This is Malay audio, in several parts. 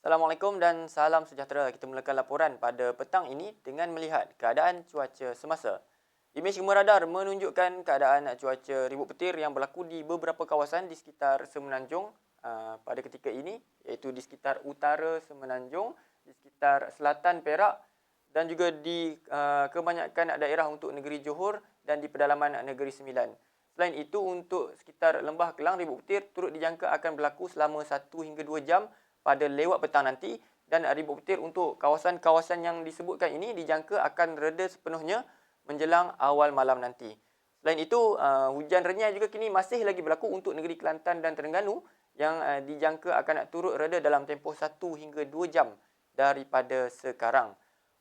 Assalamualaikum dan salam sejahtera. Kita mulakan laporan pada petang ini dengan melihat keadaan cuaca semasa. Imej radar menunjukkan keadaan cuaca ribut petir yang berlaku di beberapa kawasan di sekitar Semenanjung uh, pada ketika ini iaitu di sekitar utara Semenanjung, di sekitar selatan Perak dan juga di uh, kebanyakan daerah untuk negeri Johor dan di pedalaman negeri Sembilan. Selain itu untuk sekitar Lembah Kelang ribut petir turut dijangka akan berlaku selama 1 hingga 2 jam pada lewat petang nanti dan ribut petir untuk kawasan-kawasan yang disebutkan ini dijangka akan reda sepenuhnya menjelang awal malam nanti. Selain itu, uh, hujan renyai juga kini masih lagi berlaku untuk negeri Kelantan dan Terengganu yang uh, dijangka akan nak turut reda dalam tempoh 1 hingga 2 jam daripada sekarang.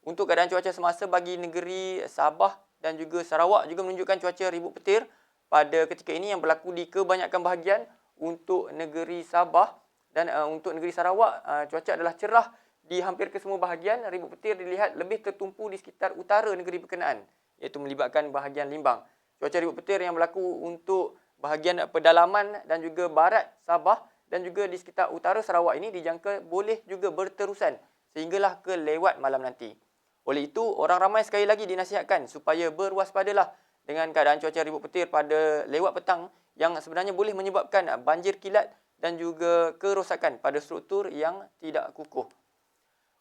Untuk keadaan cuaca semasa bagi negeri Sabah dan juga Sarawak juga menunjukkan cuaca ribut petir pada ketika ini yang berlaku di kebanyakan bahagian untuk negeri Sabah dan uh, untuk negeri Sarawak, uh, cuaca adalah cerah di hampir ke semua bahagian. Ribut petir dilihat lebih tertumpu di sekitar utara negeri berkenaan, iaitu melibatkan bahagian Limbang. Cuaca ribut petir yang berlaku untuk bahagian pedalaman dan juga barat Sabah dan juga di sekitar utara Sarawak ini dijangka boleh juga berterusan sehinggalah ke lewat malam nanti. Oleh itu, orang ramai sekali lagi dinasihatkan supaya berwaspadalah dengan keadaan cuaca ribut petir pada lewat petang yang sebenarnya boleh menyebabkan banjir kilat dan juga kerosakan pada struktur yang tidak kukuh.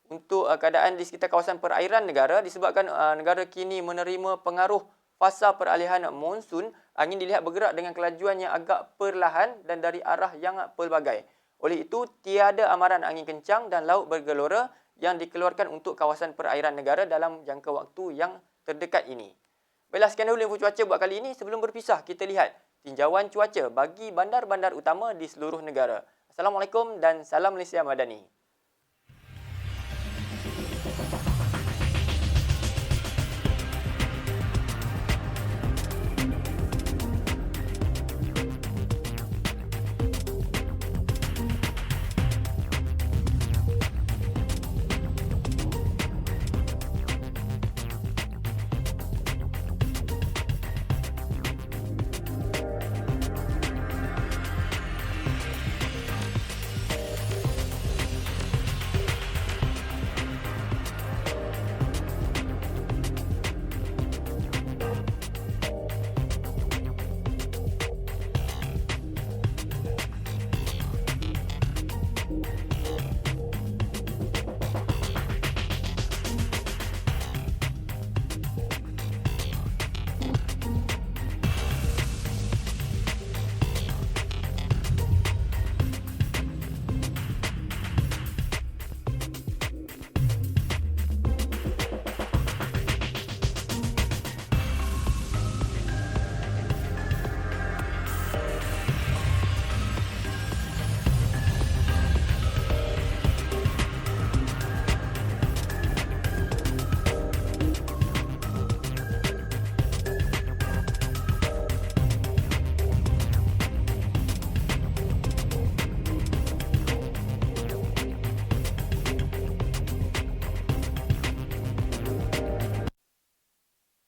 Untuk uh, keadaan di sekitar kawasan perairan negara disebabkan uh, negara kini menerima pengaruh fasa peralihan monsun, angin dilihat bergerak dengan kelajuan yang agak perlahan dan dari arah yang pelbagai. Oleh itu, tiada amaran angin kencang dan laut bergelora yang dikeluarkan untuk kawasan perairan negara dalam jangka waktu yang terdekat ini. Baiklah, sekian dahulu info cuaca buat kali ini. Sebelum berpisah, kita lihat tinjauan cuaca bagi bandar-bandar utama di seluruh negara. Assalamualaikum dan salam Malaysia Madani.